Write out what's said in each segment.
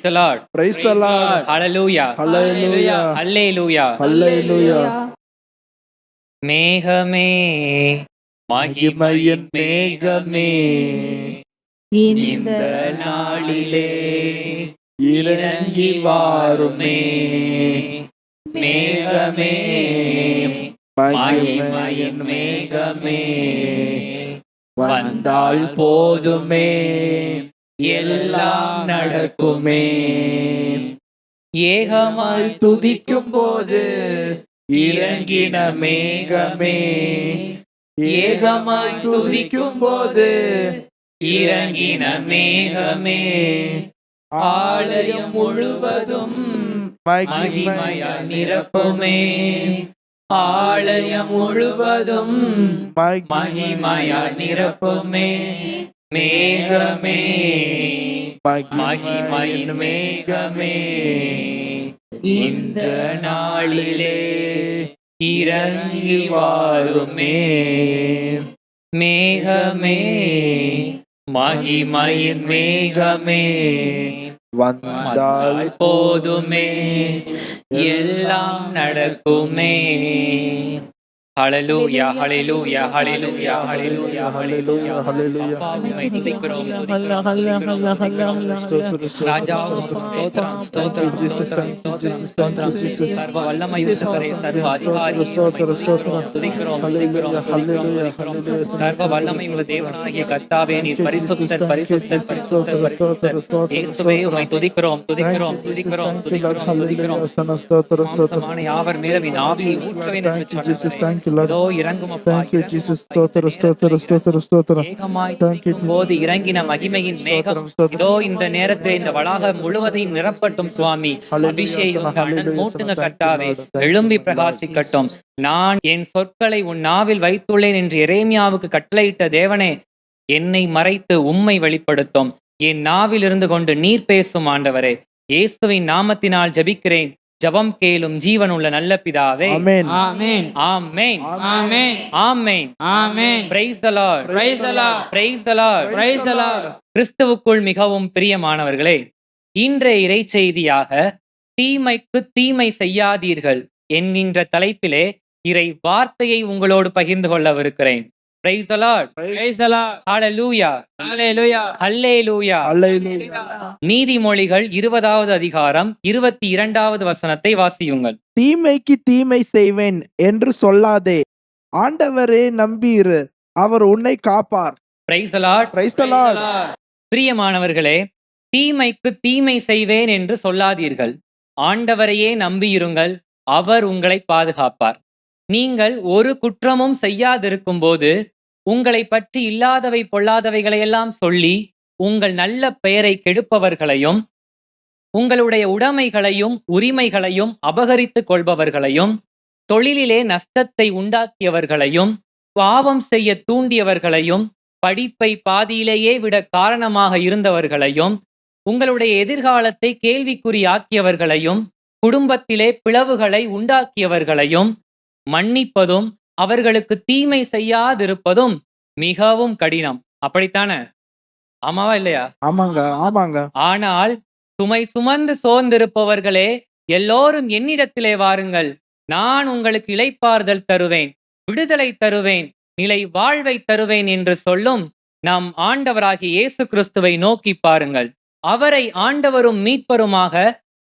Praise the Lord. Praise the Lord. Hallelujah. Hallelujah. Hallelujah. Hallelujah. மேகமே மகிமையின் மேகமே இந்த நாளிலே இறங்கி வாருமே மேகமே மகிமையின் மேகமே வந்தால் போதுமே எல்லாம் நடக்குமே. ஏகமாய் துதிக்கும் போது இறங்கின மேகமே. ஏகமாய் துதிக்கும் போது இறங்கின மேகமே. ஆலயம் முழுவதும் மகிமையாய் நிரப்புமே. ஆலயம் முழுவதும் மகிமையாய் நிரப்புமே. மேகமே. மகிமையின் மேகமே. இந்த நாளிலே இறங்கி வாருமே மேகமே. மகிமையின் மேகமே. வந்தால் வந்தால் போதுமே. எல்லாம் நடக்குமே. ஹalleluya ஹalleluya ஹalleluya ஹalleluya ஹalleluya Hallelujah. அப்பா, உம்மை துதிக்கிறோம், துதிக்கிறோம், துதிக்கிறோம். ராஜா, உமக்கு ஸ்தோத்திரம், ஸ்தோத்திரம், ஸ்தோத்திரம், ஸ்தோத்திரம், ஸ்தோத்திரம். சர்வ வல்லமை உள்ளவரே, சர்வ அதிகாரி, உம்மை துதிக்கிறோம், துதிக்கிறோம், துதிக்கிறோம், துதிக்கிறோம், துதிக்கிறோம். சர்வ வல்லமை உள்ள தேவனாகிய கர்த்தாவே நீர் பரிசுத்தர் பரிசுத்தர் பரிசுத்தர் பரிசுத்தர் இயேசுவே உம்மை துதிக்கிறோம் துதிக்கிறோம் துதிக்கிறோம் துதிக்கிறோம் துதிக்கிறோம் மாம்சமான யாவர் மேலவின் ஆவியை ஊற்றவே என்று ஸ்தோத்திர, ஸ்தோத்திர, ஸ்தோத்திர, ஸ்தோத்திர. போது இறங்கின மகிமையின் மேகம் இதோ இந்த நேரத்தில் இந்த வளாகம் முழுவதையும் நிரப்பட்டும் சுவாமி அபிஷேகம் அண்ணன் மூட்டுங்க கட்டாவே எழும்பி பிரகாசிக்கட்டும் நான் என் சொற்களை உன் நாவில் வைத்துள்ளேன் என்று எரேமியாவுக்கு கட்டளையிட்ட தேவனே என்னை மறைத்து உம்மை வெளிப்படுத்தும் என் நாவில் இருந்து கொண்டு நீர் பேசும் ஆண்டவரே இயேசுவின் நாமத்தினால் ஜெபிக்கிறேன் ஜெபம் கேளும் ஜீவனுள்ள நல்ல பிதாவே Amen. Amen. Amen Amen. Amen. Praise the Lord. Praise the Lord Lord. கிறிஸ்துவுக்குள் மிகவும் பிரியமானவர்களே இன்றைய இறைச்செய்தியாக தீமைக்கு தீமை செய்யாதீர்கள் என்கின்ற தலைப்பிலே இறை வார்த்தையை உங்களோடு பகிர்ந்து கொள்ளவிருக்கிறேன் praise the Lord. Hallelujah. Hallelujah Hallelujah. நீதிமொழிகள் இருபதாவது அதிகாரம் இருபத்தி இரண்டாவது வசனத்தை வாசியுங்கள். தீமைக்கு தீமை செய்வேன் என்று சொல்லாதே. ஆண்டவரே நம்பியிரு அவர் உன்னை காப்பார். Praise the Lord. பிரியமானவர்களே தீமைக்கு தீமை செய்வேன் என்று சொல்லாதீர்கள். ஆண்டவரையே நம்பியிருங்கள். அவர் உங்களை பாதுகாப்பார். நீங்கள் ஒரு குற்றமும் செய்யாதிருக்கும் போது உங்களை பற்றி இல்லாதவை பொல்லாதவைகளையெல்லாம் சொல்லி உங்கள் நல்ல பெயரை கெடுப்பவர்களையும் உங்களுடைய உடைமைகளையும் உரிமைகளையும் அபகரித்துக் கொள்பவர்களையும் தொழிலிலே நஷ்டத்தை உண்டாக்கியவர்களையும் பாவம் செய்ய தூண்டியவர்களையும் படிப்பை பாதியிலேயே விட காரணமாக இருந்தவர்களையும் உங்களுடைய எதிர்காலத்தை கேள்விக்குறியாக்கியவர்களையும் குடும்பத்திலே பிளவுகளை உண்டாக்கியவர்களையும் மன்னிப்பதும் அவர்களுக்கு தீமை செய்யாதிருப்பதும் மிகவும் கடினம். அப்படித்தானே? ஆமாவா இல்லையா? ஆமாங்க ஆமாங்க. ஆனால் சுமை சுமந்து சோர்ந்திருப்பவர்களே எல்லோரும் என்னிடத்திலே வாருங்கள். நான் உங்களுக்கு இளைப்பாறுதல் தருவேன் விடுதலை தருவேன் நிலை வாழ்வை தருவேன் என்று சொல்லும் நம் ஆண்டவராகிய இயேசு கிறிஸ்துவை நோக்கி பாருங்கள். அவரை ஆண்டவரும் மீட்பருமாக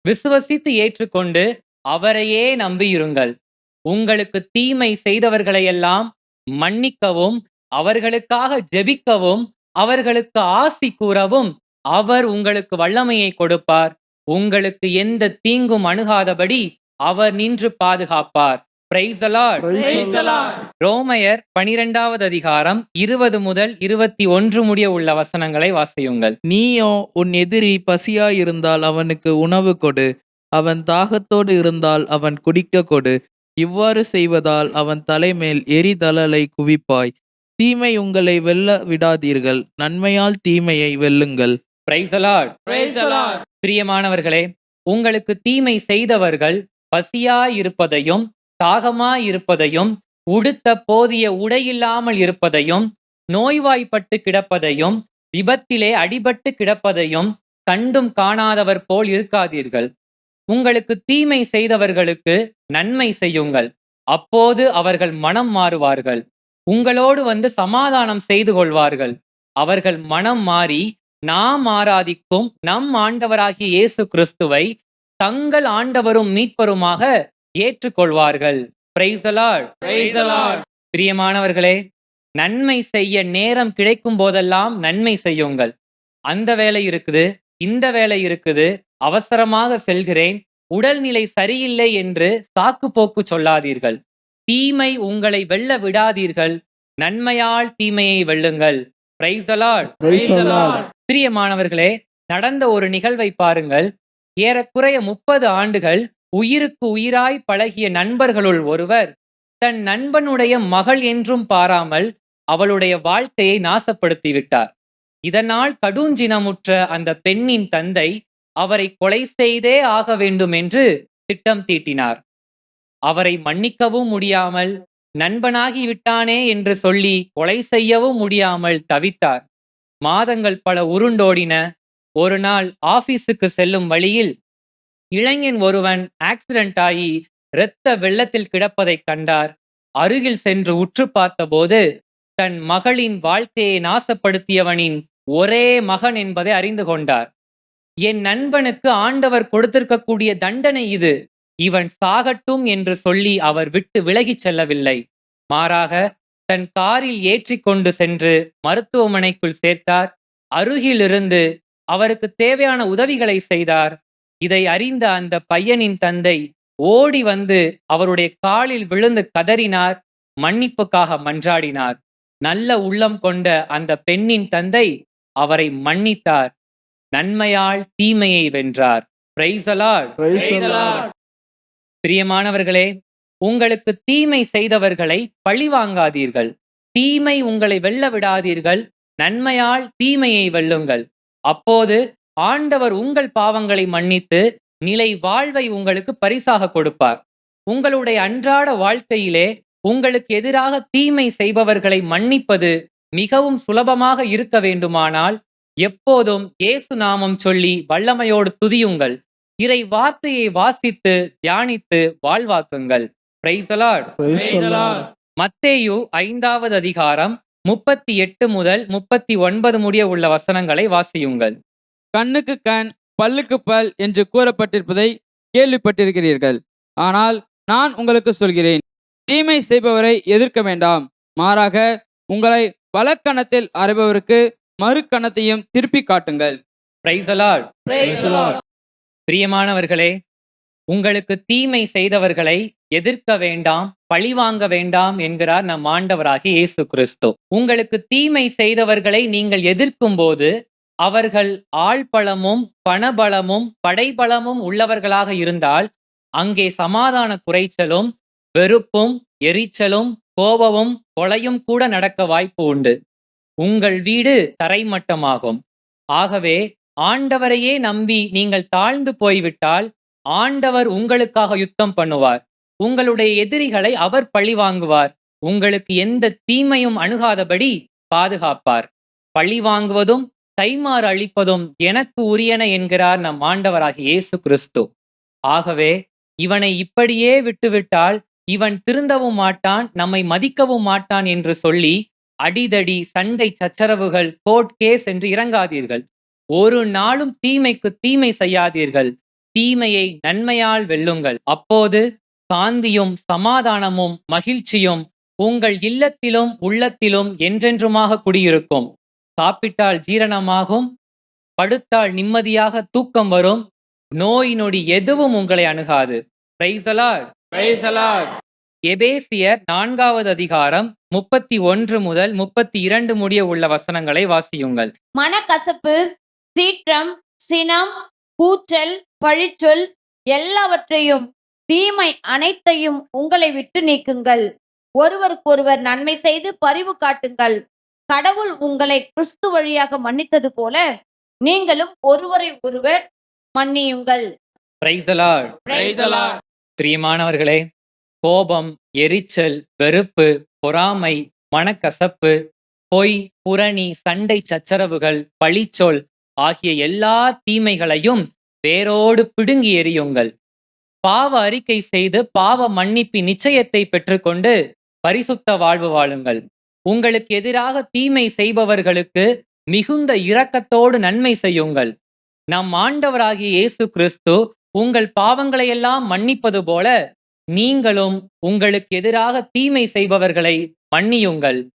விசுவசித்து ஏற்றுக்கொண்டு அவரையே நம்பியிருங்கள். உங்களுக்கு தீமை செய்தவர்களையெல்லாம் மன்னிக்கவும் அவர்களுக்காக ஜெபிக்கவும் அவர்களுக்கு ஆசி கூறவும் அவர் உங்களுக்கு வல்லமையை கொடுப்பார். உங்களுக்கு எந்த தீங்கும் அணுகாதபடி அவர் நின்று பாதுகாப்பார். Praise the Lord. Praise the Lord. ரோமையர் பனிரெண்டாவது அதிகாரம் இருபது முதல் இருபத்தி ஒன்று முடிய உள்ள வசனங்களை வாசியுங்கள். நீயோ உன் எதிரி பசியாயிருந்தால் அவனுக்கு உணவு கொடு. அவன் தாகத்தோடு இருந்தால் அவன் குடிக்க கொடு. இவ்வாறு செய்வதால் அவன் தலைமேல் எரிதழலை குவிப்பாய் தீமை உங்களை வெல்ல விடாதீர்கள் நன்மையால் தீமையை வெல்லுங்கள் Praise the Lord. Praise the Lord. பிரியமானவர்களே உங்களுக்கு தீமை செய்தவர்கள் பசியாயிருப்பதையும் தாகமாயிருப்பதையும் உடுத்த போதிய உடையில்லாமல் இருப்பதையும் நோய்வாய்ப்பட்டு கிடப்பதையும் விபத்திலே அடிபட்டு கிடப்பதையும் கண்டும் காணாதவர் போல் இருக்காதீர்கள் உங்களுக்கு தீமை செய்தவர்களுக்கு நன்மை செய்யுங்கள். அப்போது அவர்கள் மனம் மாறுவார்கள். உங்களோடு வந்து சமாதானம் செய்து கொள்வார்கள். அவர்கள் மனம் மாறி நாம் ஆராதிக்கும் நம் ஆண்டவராகிய இயேசு கிறிஸ்துவை தங்கள் ஆண்டவரும் மீட்பருமாக ஏற்றுக்கொள்வார்கள். பிரியமானவர்களே நன்மை செய்ய நேரம் கிடைக்கும் போதெல்லாம் நன்மை செய்யுங்கள். அந்த வேலை இருக்குது இந்த வேலை இருக்குது அவசரமாக செல்கிறேன் உடல்நிலை சரியில்லை என்று சாக்கு போக்கு சொல்லாதீர்கள். தீமை உங்களை வெல்ல விடாதீர்கள். நன்மையால் தீமையை வெல்லுங்கள். பிரியமானவர்களே நடந்த ஒரு நிகழ்வை பாருங்கள். ஏறக்குறைய முப்பது ஆண்டுகள் உயிருக்கு உயிராய் பழகிய நண்பர்களுள் ஒருவர் தன் நண்பனுடைய மகள் என்றும் பாராமல் அவளுடைய வாழ்க்கையை நாசப்படுத்தி விட்டார் இதனால் கடுஞ்சினமுற்ற அந்த பெண்ணின் தந்தை அவரை கொலை செய்தே ஆக வேண்டும் என்று திட்டம் தீட்டினார். அவரை மன்னிக்கவும் முடியாமல் நண்பனாகி விட்டானே என்று சொல்லி கொலை செய்யவும் முடியாமல் தவித்தார். மாதங்கள் பல உருண்டோடின. ஒரு நாள் ஆபீஸுக்கு செல்லும் வழியில் இளைஞன் ஒருவன் ஆக்சிடென்ட் ஆகி இரத்த வெள்ளத்தில் கிடப்பதைக் கண்டார். அருகில் சென்று உற்று பார்த்தபோது தன் மகளின் வாழ்க்கையை நாசப்படுத்தியவனின் ஒரே மகன் என்பதை அறிந்து கொண்டார். என் நண்பனுக்கு ஆண்டவர் கொடுத்திருக்கக்கூடிய தண்டனை இது. இவன் சாகட்டும் என்று சொல்லி அவர் விட்டு விலகிச் செல்லவில்லை. மாறாக தன் காரில் ஏற்றிக்கொண்டு சென்று மருத்துவமனைக்குள் சேர்த்தார். அருகிலிருந்து அவருக்கு தேவையான உதவிகளை செய்தார். இதை அறிந்த அந்த பையனின் தந்தை ஓடி வந்து அவருடைய காலில் விழுந்து கதறினார். மன்னிப்புக்காக மன்றாடினார். நல்ல உள்ளம் கொண்ட அந்த பெண்ணின் தந்தை அவரை மன்னித்தார். நன்மையால் தீமையை வென்றார். பிரியமானவர்களே உங்களுக்கு தீமை செய்தவர்களை பழிவாங்காதீர்கள் தீமை உங்களை வெல்ல விடாதீர்கள். நன்மையால் தீமையை வெல்லுங்கள். அப்போது ஆண்டவர் உங்கள் பாவங்களை மன்னித்து நிலை வாழ்வை உங்களுக்கு பரிசாக கொடுப்பார். உங்களுடைய அன்றாட வாழ்க்கையிலே உங்களுக்கு எதிராக தீமை செய்பவர்களை மன்னிப்பது மிகவும் சுலபமாக இருக்க வேண்டுமானால் எப்போதும் இயேசு நாமம் சொல்லி வல்லமையோடு துதியுங்கள். இறை வார்த்தையை வாசித்து தியானித்து வாழ்வாக்குங்கள். மத்தேயு ஐந்தாவது அதிகாரம் முப்பத்தி எட்டு முதல் முப்பத்தி ஒன்பது முடிய உள்ள வசனங்களை வாசியுங்கள். கண்ணுக்கு கண் பல்லுக்கு பல் என்று கூறப்பட்டிருப்பதை கேள்விப்பட்டிருக்கிறீர்கள். ஆனால் நான் உங்களுக்கு சொல்கிறேன் தீமை செய்பவரை எதிர்க்க வேண்டாம். மாறாக உங்களை வலக்கணத்தில் அறைபவருக்கு மறுக்கணத்தையும் திருப்பி காட்டுங்கள். பிரியமானவர்களே உங்களுக்கு தீமை செய்தவர்களை எதிர்க்க வேண்டாம் பழிவாங்க வேண்டாம் என்கிறார் நம் ஆண்டவராகிய இயேசு கிறிஸ்து. உங்களுக்கு தீமை செய்தவர்களை நீங்கள் எதிர்க்கும் போது அவர்கள் ஆள்பலமும் பணபலமும் படைபலமும் உள்ளவர்களாக இருந்தால் அங்கே சமாதான குறைச்சலும் வெறுப்பும் எரிச்சலும் கோபமும் கொலையும் கூட நடக்க வாய்ப்பு உண்டு. உங்கள் வீடு தரைமட்டமாகும். ஆகவே ஆண்டவரையே நம்பி நீங்கள் தாழ்ந்து போய்விட்டால் ஆண்டவர் உங்களுக்காக யுத்தம் பண்ணுவார். உங்களுடைய எதிரிகளை அவர் பழி வாங்குவார். உங்களுக்கு எந்த தீமையும் அணுகாதபடி பாதுகாப்பார். பழி வாங்குவதும் கைமாறு அளிப்பதும் எனக்கு உரியன என்கிறார் நம் ஆண்டவராகிய இயேசு கிறிஸ்து. ஆகவே இவனை இப்படியே விட்டுவிட்டால் இவன் திருந்தவும் மாட்டான் நம்மை மதிக்கவும் மாட்டான் என்று சொல்லி அடிதடி சண்டை சச்சரவுகள் கோர்ட் கேஸ் என்று இறங்காதீர்கள். ஒரு நாளும் தீமைக்கு தீமை செய்யாதீர்கள். தீமையை நன்மையால் வெல்லுங்கள். அப்போது சாந்தியும் சமாதானமும் மகிழ்ச்சியும் உங்கள் இல்லத்திலும் உள்ளத்திலும் என்றென்றுமாக குடியிருக்கும். சாப்பிட்டால் ஜீரணமாகும் படுத்தால் நிம்மதியாக தூக்கம் வரும். நோய் நொடி எதுவும் உங்களை அணுகாது. பிரைசலார் எபேசியர் நான்காவது அதிகாரம் முப்பத்தி ஒன்று முதல் முப்பத்தி இரண்டு முடிய உள்ள வசனங்களை வாசியுங்கள் மனக்கசப்பு சீற்றம் சினம் கூச்சல் பழிச்சொல் எல்லாவற்றையும் தீமை அனைத்தையும் உங்களை விட்டு நீக்குங்கள் ஒருவருக்கொருவர் நன்மை செய்து பரிவு காட்டுங்கள் கடவுள் உங்களை கிறிஸ்து வழியாக மன்னித்தது போல நீங்களும் ஒருவரை ஒருவர் மன்னியுங்கள் Praise the Lord. Praise the Lord. பிரியமானவர்களே கோபம் எரிச்சல் வெறுப்பு பொறாமை மனக்கசப்பு பொய் புரணி சண்டை சச்சரவுகள் பழிச்சொல் ஆகிய எல்லா தீமைகளையும் வேரோடு பிடுங்கி எறியுங்கள். பாவ அறிக்கை செய்து பாவ மன்னிப்பின் நிச்சயத்தை பெற்றுக்கொண்டு பரிசுத்த வாழ்வு வாழுங்கள். உங்களுக்கு எதிராக தீமை செய்பவர்களுக்கு மிகுந்த இரக்கத்தோடு நன்மை செய்யுங்கள். நம் ஆண்டவராகிய இயேசு கிறிஸ்து உங்கள் பாவங்களையெல்லாம் மன்னிப்பது போல நீங்களும் உங்களுக்கு எதிராக தீமை செய்பவர்களை மன்னியுங்கள்.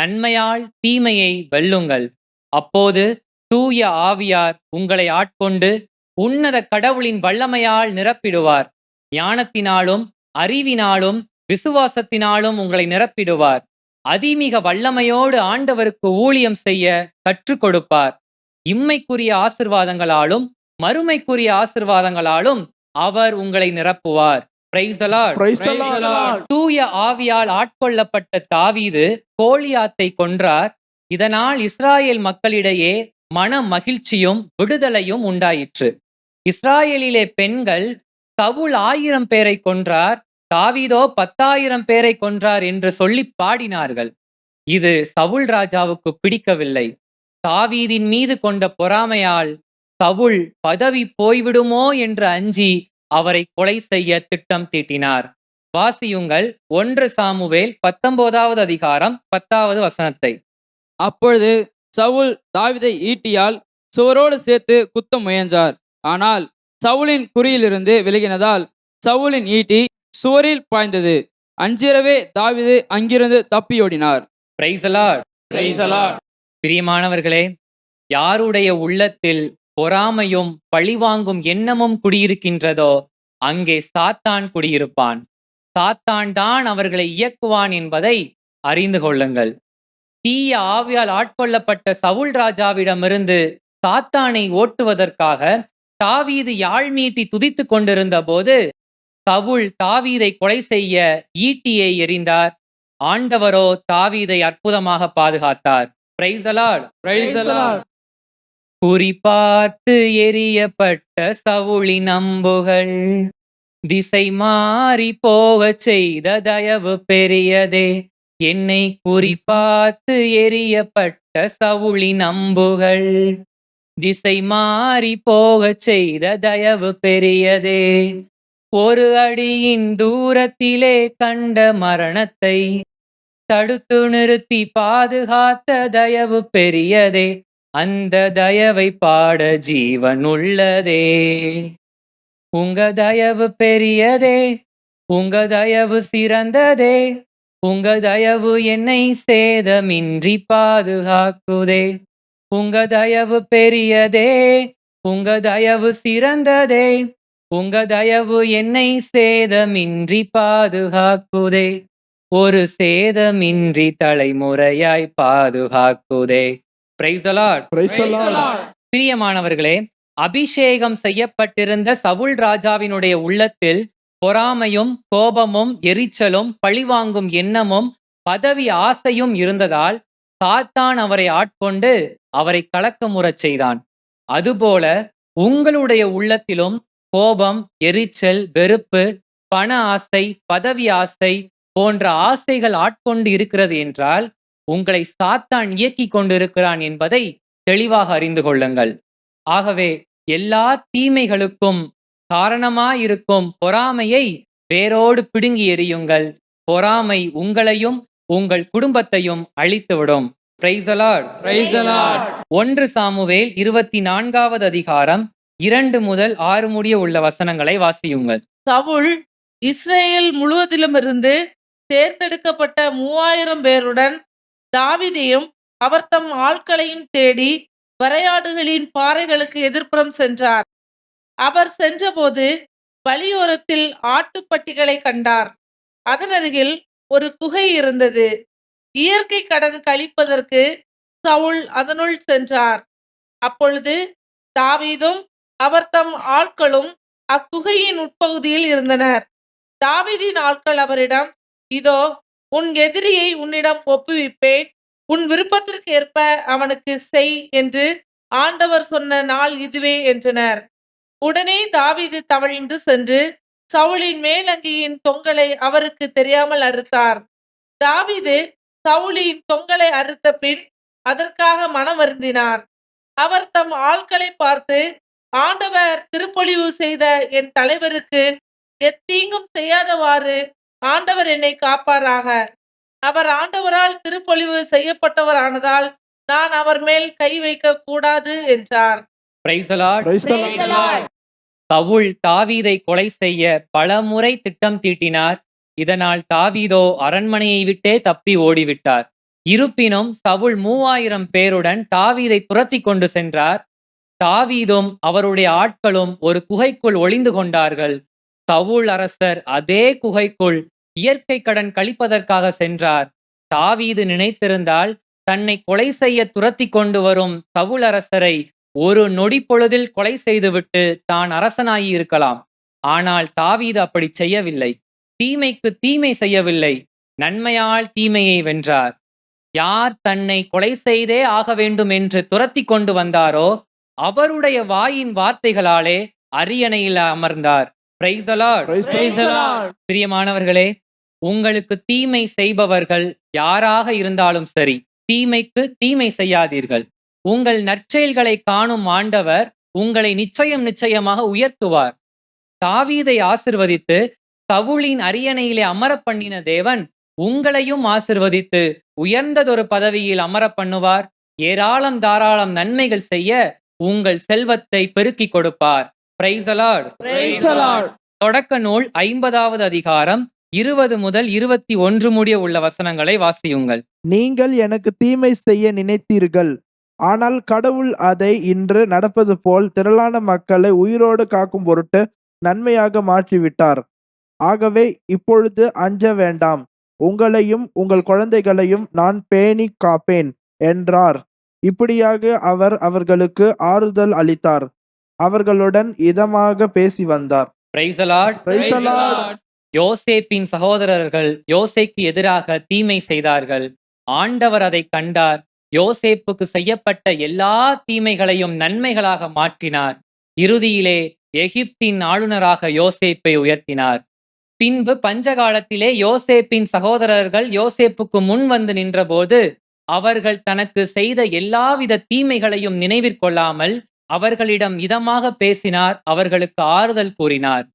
நன்மையால் தீமையை வெல்லுங்கள். அப்போது தூய ஆவியார் உங்களை ஆட்கொண்டு உன்னத கடவுளின் வல்லமையால் நிரப்பிடுவார். ஞானத்தினாலும் அறிவினாலும் விசுவாசத்தினாலும் உங்களை நிரப்பிடுவார். அதிமிக வல்லமையோடு ஆண்டவருக்கு ஊழியம் செய்ய கற்றுக் கொடுப்பார். இம்மைக்குரிய ஆசிர்வாதங்களாலும் மறுமைக்குரிய ஆசிர்வாதங்களாலும் அவர் உங்களை நிரப்புவார். தூய ஆவியால் ஆட்கொள்ளப்பட்ட தாவீது கோலியாத்தை கொன்றார். இதனால் இஸ்ராயேல் மக்களிடையே மன மகிழ்ச்சியும் விடுதலையும் உண்டாயிற்று. இஸ்ராயேலிலே பெண்கள் சவுல் ஆயிரம் பேரை கொன்றார் தாவீதோ பத்தாயிரம் பேரை கொன்றார் என்று சொல்லி பாடினார்கள். இது சவுல் ராஜாவுக்கு பிடிக்கவில்லை. தாவீதின் மீது கொண்ட பொறாமையால் சவுல் பதவி போய்விடுமோ என்று அஞ்சி அவரை கொலை செய்ய திட்டம் தீட்டினார். வாசியுங்கள் ஒன்று சாமுவேல் பத்தொன்பதாவது அதிகாரம் பத்தாவது வசனத்தை. அப்பொழுது சவுல் தாவீதை ஈட்டியால் சுவரோடு சேர்த்து குத்த முயன்றார். ஆனால் சவுலின் குறியிலிருந்து விலகினதால் சவுலின் ஈட்டி சுவரில் பாய்ந்தது. அஞ்சிரவே தாவீது அங்கிருந்து தப்பியோடினார். பிரியமானவர்களே யாருடைய உள்ளத்தில் பொறாமையும் பழிவாங்கும் எண்ணமும் குடியிருக்கின்றதோ அங்கே சாத்தான் குடியிருப்பான். சாத்தான் தான் அவர்களை இயக்குவான் என்பதை அறிந்து கொள்ளுங்கள். தீய ஆவியால் ஆட்கொள்ளப்பட்ட சவுல் ராஜாவிடமிருந்து சாத்தானை ஓட்டுவதற்காக தாவீது யாழ் மீட்டி துதித்துக் கொண்டிருந்த போது சவுல் தாவீதை கொலை செய்ய ஈட்டியை எறிந்தார். ஆண்டவரோ தாவீதை அற்புதமாக பாதுகாத்தார். பிரைசலால் பிரைசலால் Lord. எரியப்பட்ட சவுளி நம்புகள் திசை மாறி போகச் செய்த தயவு பெரியதே என்னை குறிபார்த்து எரியப்பட்ட சவுளி நம்புகள் திசை மாறி போகச் செய்த தயவு பெரியதே ஒரு அடியின் தூரத்திலே கண்ட மரணத்தை தடுத்து நிறுத்தி பாதுகாத்த தயவு பெரியதே அந்த தயவை பாட ஜீவன் உள்ளதே உங்க தயவு பெரியதே உங்க தயவு சிறந்ததே உங்க தயவு என்னை சேதமின்றி பாதுகாக்குதே. உங்க தயவு பெரியதே உங்க தயவு சிறந்ததே உங்க தயவு என்னை சேதமின்றி பாதுகாக்குதே. ஒரு சேதமின்றி தலைமுறையாய் பாதுகாக்குதே. Praise the Lord. Praise the Praise the Lord. Lord. பிரியமானவர்களே அபிஷேகம் செய்யப்பட்டிருந்த சவுல் ராஜாவினுடைய உள்ளத்தில் பொறாமையும் கோபமும் எரிச்சலும் பழிவாங்கும் எண்ணமும் பதவி ஆசையும் இருந்ததால் சாத்தான் அவரை ஆட்கொண்டு அவரை கலக்கமுறச் செய்தான் அதுபோல உங்களுடைய உள்ளத்திலும் கோபம் எரிச்சல் வெறுப்பு பண ஆசை பதவி ஆசை போன்ற ஆசைகள் ஆட்கொண்டு இருக்கிறது என்றால் உங்களை சாத்தான் இயக்கிக் கொண்டிருக்கிறான் என்பதை தெளிவாக அறிந்து கொள்ளுங்கள். ஆகவே எல்லா தீமைகளுக்கும் காரணமாயிருக்கும் பொறாமையை வேரோடு பிடுங்கி எறியுங்கள். பொறாமை உங்களையும் உங்கள் குடும்பத்தையும் அழித்துவிடும். ஒன்று சாமுவேல் இருபத்தி நான்காவது அதிகாரம் இரண்டு முதல் ஆறு முடிய உள்ள வசனங்களை வாசியுங்கள். சவுல் இஸ்ரேல் முழுவதிலுமிருந்து தேர்ந்தெடுக்கப்பட்ட மூவாயிரம் பேருடன் தாவிதையும் அவர் தம் ஆட்களையும் தேடி வரையாடுகளின் பாறைகளுக்கு எதிர்ப்புறம் சென்றார். அவர் சென்றபோது வழியோரத்தில் ஆட்டுப்பட்டிகளை கண்டார். அதனருகில் ஒரு குகை இருந்தது. இயற்கை கடன் கழிப்பதற்கு சவுல் அதனுள் சென்றார். அப்பொழுது தாவீதும் அவர் தம் ஆட்களும் அக்குகையின் உட்பகுதியில் இருந்தனர். தாவீதின் ஆட்கள் அவரிடம் இதோ உன் எதிரியை உன்னிடம் ஒப்புவிப்பேன். உன் விருப்பத்திற்கு ஏற்ப அவனுக்கு செய் என்று ஆண்டவர் சொன்ன நாள் இதுவே என்றனர். உடனே தாவிது தவழ்ந்து சென்று சவுளின் மேலங்கியின் தொங்கலை அவருக்கு தெரியாமல் அறுத்தார். தாவிது சவுளியின் தொங்கலை அறுத்த பின் அதற்காக மனம் வருந்தினார் அவர் தம் ஆட்களை பார்த்து ஆண்டவர் திருப்பொழிவு செய்த என் தலைவருக்கு எத்தீங்கும் செய்யாதவாறு ஆண்டவர் என்னை காப்பாராக. அவர் ஆண்டவரால் திருப்பொழிவு செய்யப்பட்டவரானதால் நான் அவர் மேல் கை வைக்க கூடாது என்றார். சவுல் தாவீதை கொலை செய்ய பலமுறை திட்டம் தீட்டினார். இதனால் தாவீதோ அரண்மனையை விட்டே தப்பி ஓடிவிட்டார். இருப்பினும் சவுல் மூவாயிரம் பேருடன் தாவீதை துரத்தி கொண்டு சென்றார். தாவீதும் அவருடைய ஆட்களும் ஒரு குகைக்குள் ஒளிந்து கொண்டார்கள். சவுல் அரசர் அதே குகைக்குள் இயற்கை கடன் கழிப்பதற்காக சென்றார். தாவீது நினைத்திருந்தால் தன்னை கொலை செய்ய துரத்தி கொண்டு வரும் சவுல் அரசரை ஒரு நொடி பொழுதில் கொலை செய்துவிட்டு தான் அரசனாகி இருக்கலாம். ஆனால் தாவீது அப்படி செய்யவில்லை. தீமைக்கு தீமை செய்யவில்லை. நன்மையால் தீமையை வென்றார். யார் தன்னை கொலை செய்தே ஆக வேண்டும் என்று துரத்தி கொண்டு வந்தாரோ அவருடைய வாயின் வார்த்தைகளாலே அரியணையில் அமர்ந்தார். பிரியமானவர்களே உங்களுக்கு தீமை செய்பவர்கள் யாராக இருந்தாலும் சரி தீமைக்கு தீமை செய்யாதீர்கள். உங்கள் நற்செயல்களை காணும் ஆண்டவர் உங்களை நிச்சயம் நிச்சயமாக உயர்த்துவார். தாவீதை ஆசிர்வதித்து சவுலின் அரியணையிலே அமர பண்ணின தேவன் உங்களையும் ஆசிர்வதித்து உயர்ந்ததொரு பதவியில் அமர பண்ணுவார். ஏராளம் தாராளம் நன்மைகள் செய்ய உங்கள் செல்வத்தை பெருக்கிக் கொடுப்பார். தொடக்க நூல் ஐம்பதாவது அதிகாரம் இருபது முதல் இருபத்தி ஒன்று முடிய உள்ள வசனங்களை வாசியுங்கள். நீங்கள் எனக்கு தீமை செய்ய நினைத்தீர்கள் ஆனால் கடவுள் அதை இன்று நடப்பது போல் திரளான மக்களை உயிரோடு காக்கும் பொருட்டு நன்மையாக மாற்றிவிட்டார். ஆகவே இப்பொழுது அஞ்ச வேண்டாம் உங்களையும் உங்கள் குழந்தைகளையும் நான் பேணி காப்பேன் என்றார். இப்படியாக அவர் அவர்களுக்கு ஆறுதல் அளித்தார். அவர்களுடன் இதமாக பேசி வந்தார் Praise the Lord. Praise the Praise the Lord. Lord. யோசேப்பின் சகோதரர்கள் யோசேக்கு எதிராக தீமை செய்தார்கள் ஆண்டவர் அதை கண்டார் யோசேப்புக்கு செய்யப்பட்ட எல்லா தீமைகளையும் நன்மைகளாக மாற்றினார் இறுதியிலே எகிப்தின் ஆளுநராக யோசேப்பை உயர்த்தினார் பின்பு பஞ்சகாலத்திலே யோசேப்பின் சகோதரர்கள் யோசேப்புக்கு முன் வந்து நின்றபோது அவர்கள் தனக்கு செய்த எல்லாவித தீமைகளையும் நினைவிற்கொள்ளாமல் அவர்களிடம் இதமாக பேசினார் அவர்களுக்கு ஆறுதல் கூறினார்.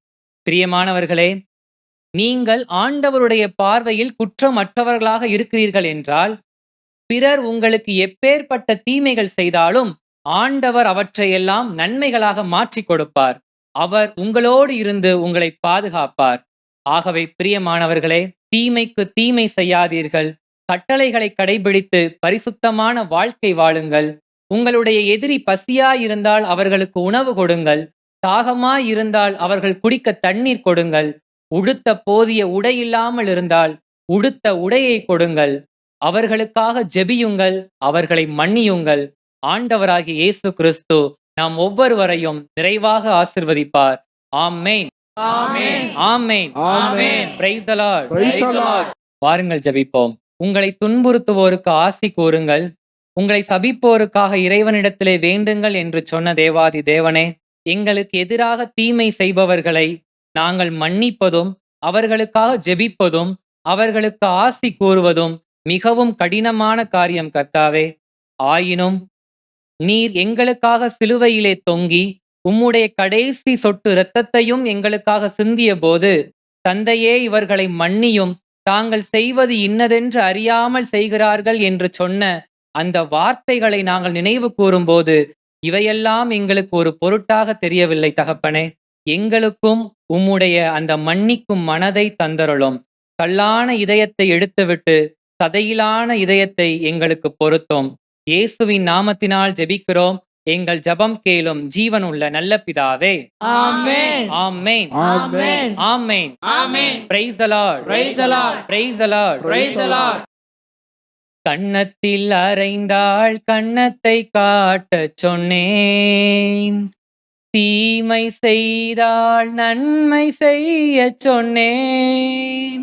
பிரியமானவர்களே நீங்கள் ஆண்டவருடைய பார்வையில் குற்றமற்றவர்களாக இருக்கிறீர்கள் என்றால் பிறர் உங்களுக்கு எப்பேற்பட்ட தீமைகள் செய்தாலும் ஆண்டவர் அவற்றையெல்லாம் நன்மைகளாக மாற்றிக் கொடுப்பார். அவர் உங்களோடு இருந்து உங்களை பாதுகாப்பார். ஆகவே பிரியமானவர்களே தீமைக்கு தீமை செய்யாதீர்கள். கட்டளைகளை கடைபிடித்து பரிசுத்தமான வாழ்க்கை வாழுங்கள். உங்களுடைய எதிரி பசியாயிருந்தால் அவர்களுக்கு உணவு கொடுங்கள். தாகமாயிருந்தால் அவர்கள் குடிக்க தண்ணீர் கொடுங்கள். உடுத்த போதிய உடை இல்லாமல் இருந்தால் உடுத்த உடையை கொடுங்கள். அவர்களுக்காக ஜெபியுங்கள் அவர்களை மன்னியுங்கள். ஆண்டவராகிய இயேசு கிறிஸ்து நாம் ஒவ்வொருவரையும் நிறைவாக ஆசிர்வதிப்பார். ஆமென். ஆமென். வாருங்கள் ஜெபிப்போம். உங்களை துன்புறுத்துவோருக்கு ஆசி கூறுங்கள். உங்களை சபிப்போருக்காக இறைவனிடத்திலே வேண்டுங்கள் என்று சொன்ன தேவாதி தேவனே எங்களுக்கு எதிராக தீமை செய்பவர்களை நாங்கள் மன்னிப்பதும் அவர்களுக்காக ஜெபிப்பதும் அவர்களுக்கு ஆசி கூறுவதும் மிகவும் கடினமான காரியம் கர்த்தாவே. ஆயினும் நீர் எங்களுக்காக சிலுவையிலே தொங்கி உம்முடைய கடைசி சொட்டு இரத்தத்தையும் எங்களுக்காக சிந்திய போது தந்தையே இவர்களை மன்னியும் தாங்கள் செய்வது இன்னதென்று அறியாமல் செய்கிறார்கள் என்று சொன்ன அந்த வார்த்தைகளை நாங்கள் நினைவு கூறும்போது இவையெல்லாம் எங்களுக்கு ஒரு பொருட்டாக தெரியவில்லை தகப்பனே எங்களுக்கும் உம்முடைய அந்த மன்னிக்கும் மனதை தந்தருளும் கல்லான இதயத்தை எடுத்துவிட்டு சதையிலான இதயத்தை எங்களுக்கு பொருத்தும் இயேசுவின் நாமத்தினால் ஜெபிக்கிறோம் எங்கள் ஜெபம் கேளும் ஜீவனுள்ள நல்ல பிதாவே Amen. Amen amen. Amen Amen. Praise the Lord Praise the Lord. Praise the Lord Praise the Lord. கண்ணத்தில் அறைந்தாள் கண்ணத்தை காட்டச் சொன்னேன். தீமை செய்தால் நன்மை செய்யச் சொன்னேன்.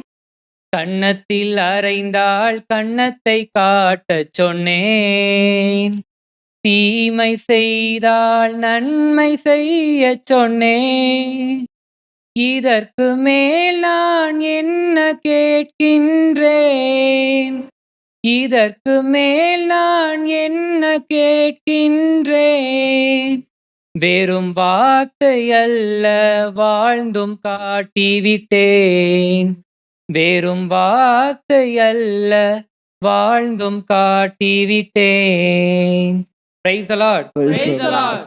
கண்ணத்தில் அறைந்தாள் கண்ணத்தை காட்டச் சொன்னேன். தீமை செய்தால் நன்மை செய்யச் சொன்னேன். இதற்கு மேல் நான் என்ன கேட்கின்றேன்? இதற்கு மேல் நான் என்ன கேட்கின்றேன்? வெறும் வார்த்தை அல்ல வாழ்ந்தும் காட்டிவிட்டேன். வெறும் வார்த்தை அல்ல வாழ்ந்தும் காட்டிவிட்டேன். பிரைஸ் அலாட் the அலாட்